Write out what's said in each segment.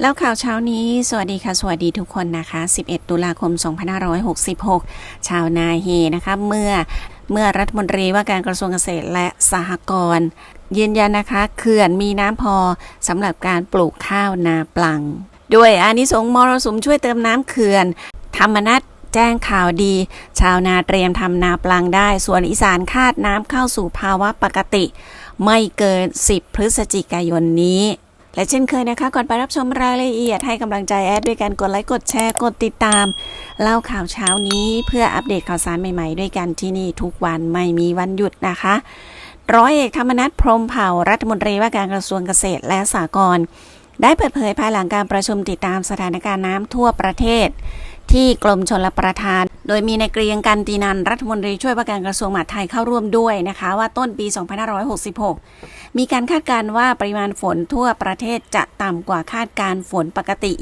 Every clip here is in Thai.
แล้วข่าวเช้านี้ สวัสดีค่ะ สวัสดีทุกคนนะคะ 11 ตุลาคม 2566 ชาวนาเฮนะคะเมื่อเมื่อรัฐมนตรีว่าการกระทรวงเกษตรและสหกรณ์ยืนยันนะคะเขื่อนมีน้ำพอสำหรับการปลูกข้าวนาปลัง ด้วยอานิสงส์มรสุมช่วยเติมน้ำเขื่อน ธรรมนัตแจ้งข่าวดี ชาวนาเตรียมทำนาปลังได้ ส่วนอีสานคาดน้ำเข้าสู่ภาวะปกติ ไม่เกิน 10 พฤศจิกายนนี้ และเช่นเคยนะคะ ก่อนไปรับชมรายละเอียดให้กำลังใจแอดด้วยการกดไลค์กดแชร์กดติดตาม เล่าข่าวเช้านี้เพื่ออัปเดตข่าวสารใหม่ๆ ด้วยกันที่นี่ทุกวันไม่มีวันหยุดนะคะ ร้อยเอกธรรมนัฐพรมเผ่ารัฐมนตรีว่าการกระทรวงเกษตรและสหกรณ์ได้เปิดเผยภายหลังการประชุมติดตามสถานการณ์น้ำทั่วประเทศ ที่กรมชลประทาน โดยมีในายเกรียงกันตีนันรัฐมนตรีช่วยว่าการกระทรวงมหาดไทยเข้าร่วมด้วยนะคะว่าต้นปี 2566 มีการคาดการณ์ว่าปริมาณฝนทั่วประเทศจะต่ำกว่าคาดการณ์ฝนปกติ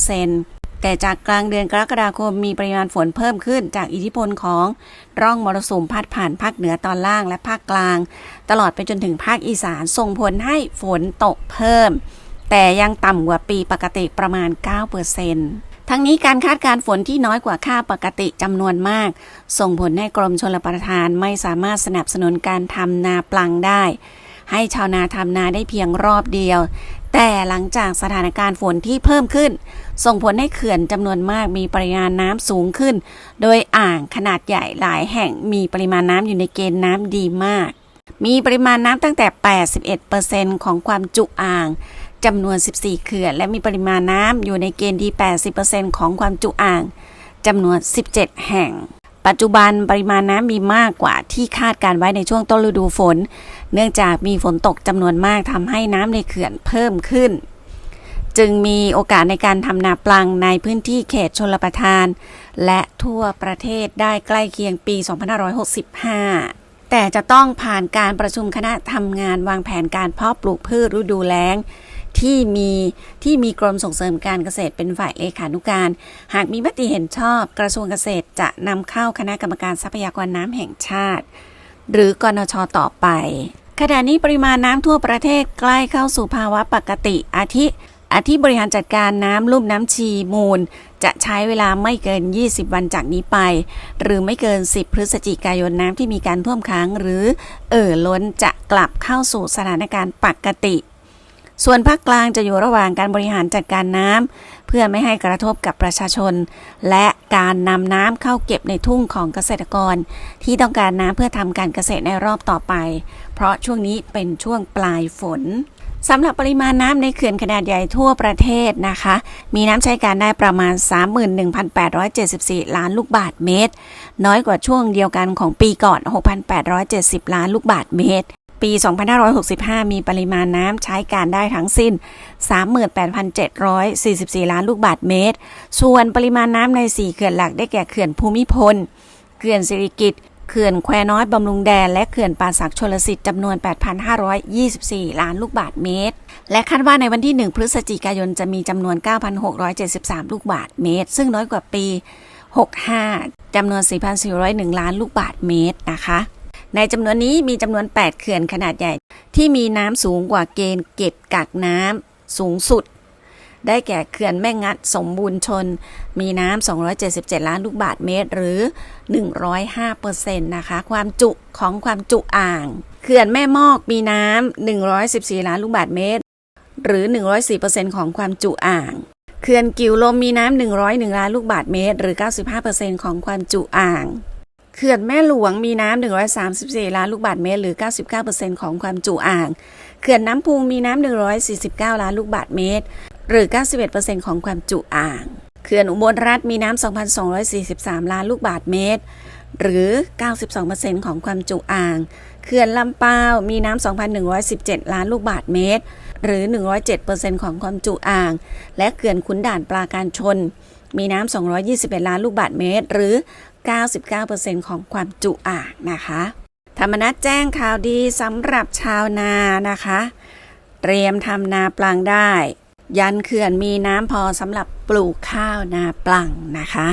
27%แต่จากกลางเดือนกรกฎาคมมีปริมาณฝนเพิ่มขึ้นจากอิทธิพลของร่องมรสุมพัดผ่านภาคเหนือตอนล่างและภาคกลาง ตลอดไปจนถึงภาคอีสานส่งผลให้ฝนตกเพิ่ม แต่ยังต่ำกว่าปีปกติประมาณ 9% ทั้งนี้การคาดการฝนที่น้อยกว่าค่าปกติจำนวนมาก ส่งผลให้กรมชลประทานไม่สามารถสนับสนุนการทำนาปลังได้ ให้ชาวนาทำนาได้เพียงรอบเดียว แต่หลังจากสถานการณ์ฝนที่เพิ่มขึ้น ส่งผลให้เขื่อนจำนวนมากมีปริมาณน้ำสูงขึ้น โดยอ่างขนาดใหญ่หลายแห่งมีปริมาณน้ำอยู่ในเกณฑ์น้ำดีมากมีปริมาณน้ำตั้งแต่ 81%ของความจุอ่าง จำนวน 14 เขื่อน และมีปริมาณน้ำอยู่ในเกณฑ์ดี80%ของความจุอ่างจำนวน 17 แห่ง ปัจจุบันปริมาณน้ำมีมากกว่าที่คาดการไว้ในช่วงต้นฤดูฝน เนื่องจากมีฝนตกจำนวนมากทำให้น้ำในเขื่อนเพิ่มขึ้น จึงมีโอกาสในการทำนาปลังในพื้นที่เขตชลประทาน และทั่วประเทศได้ใกล้เคียงปี 2565แต่จะต้องผ่านการประชุมคณะทำงานวางแผนการเพาะปลูกพืชฤดูแล้ง ที่มีที่มีกรมส่งเสริมการเกษตรเป็นฝ่ายเลขานุการ หากมีมติเห็นชอบ กระทรวงเกษตรจะนำเข้าคณะกรรมการทรัพยากรน้ำแห่งชาติ หรือกนชต่อไป ขณะนี้ปริมาณน้ำทั่วประเทศใกล้เข้าสู่ภาวะปกติอาทิอาทิบริหารจัดการน้ำลุ่มน้ำชีมูล จะใช้เวลาไม่เกิน 20 วันจากนี้ไป หรือไม่เกิน 10 พฤศจิกายนน้ำที่มีการท่วมค้างหรือเอ่อล้นจะกลับเข้าสู่สถานการณ์ปกติ ส่วนภาคกลางจะอยู่ระหว่างการบริหารจัดการน้ำเพื่อไม่ให้กระทบกับประชาชน และการนำน้ำเข้าเก็บในทุ่งของเกษตรกร ที่ต้องการน้ำเพื่อทำการเกษตรในรอบต่อไป เพราะช่วงนี้เป็นช่วงปลายฝนสำหรับปริมาณน้ำในเขื่อนขนาดใหญ่ทั่วประเทศนะคะ มีน้ำใช้การได้ประมาณ 31,874 ล้านลูกบาทเมตร น้อยกว่าช่วงเดียวกันของปีก่อน 6,870 ล้านลูกบาทเมตร ปี 2565 มีปริมาณน้ำใช้การได้ทั้งสิ้น 38,744 ล้านลูกบาทเมตร ส่วนปริมาณน้ำใน 4 เขื่อนหลักได้แก่เขื่อนภูมิพล เขื่อนสิริกิติ์เขื่อนแควน้อยบำรุงแดน และเขื่อนป่าสักชลสิทธิ์จำนวน 8,524 ล้านลูกบาทเมตร และคาดว่าในวันที่ 1 พฤศจิกายนจะมีจำนวน 9,673 ลูกบาทเมตร ซึ่งน้อยกว่าปี 65จำนวน 4,401 ล้านลูกบาทเมตรนะคะ ในจำนวนนี้มีจำนวน 8 เขื่อนขนาดใหญ่ ที่มีน้ำสูงกว่าเกณฑ์เก็บกักน้ำสูงสุด ได้แก่เขื่อนแม่งัดสมบูรณ์ชน มีน้ำ 277 ล้านลูกบาทเมตร หรือ 105%นะคะ ความจุของความจุอ่าง เขื่อนแม่มอกมีน้ำ 114 ล้านลูกบาทเมตร หรือ 104%ของความจุอ่างเขื่อนกิวลมมีน้ำ 101 ล้านลูกบาทเมตร หรือ 95%ของความจุอ่าง เขื่อนแม่หลวงมีน้ำ134 ล้านลูกบาทเมตร หรือ 99%ของความจุอ่าง เขื่อนน้ำพุงมีน้ำ149 ล้านลูกบาทเมตร หรือ 91%ของความจุอ่าง เขื่อนอุบลรัฐมีน้ำ2,243 ล้านลูกบาทเมตร หรือ 92%ของความจุอ่าง เขื่อนลำปาวมีน้ำ2,117 ล้านลูกบาทเมตร หรือ 107%ของความจุอ่าง และเขื่อนขุนด่านปราการชนมีน้ำ 221 ล้านลูกบาทเมตร หรือ 99%ของความจุอ่างนะคะ ธรรมนัตแจ้งข่าวดีสำหรับชาวนานะคะ เตรียมทำนาปลังได้ ยันเขื่อนมีน้ำพอสำหรับปลูกข้าวนาปลังนะคะ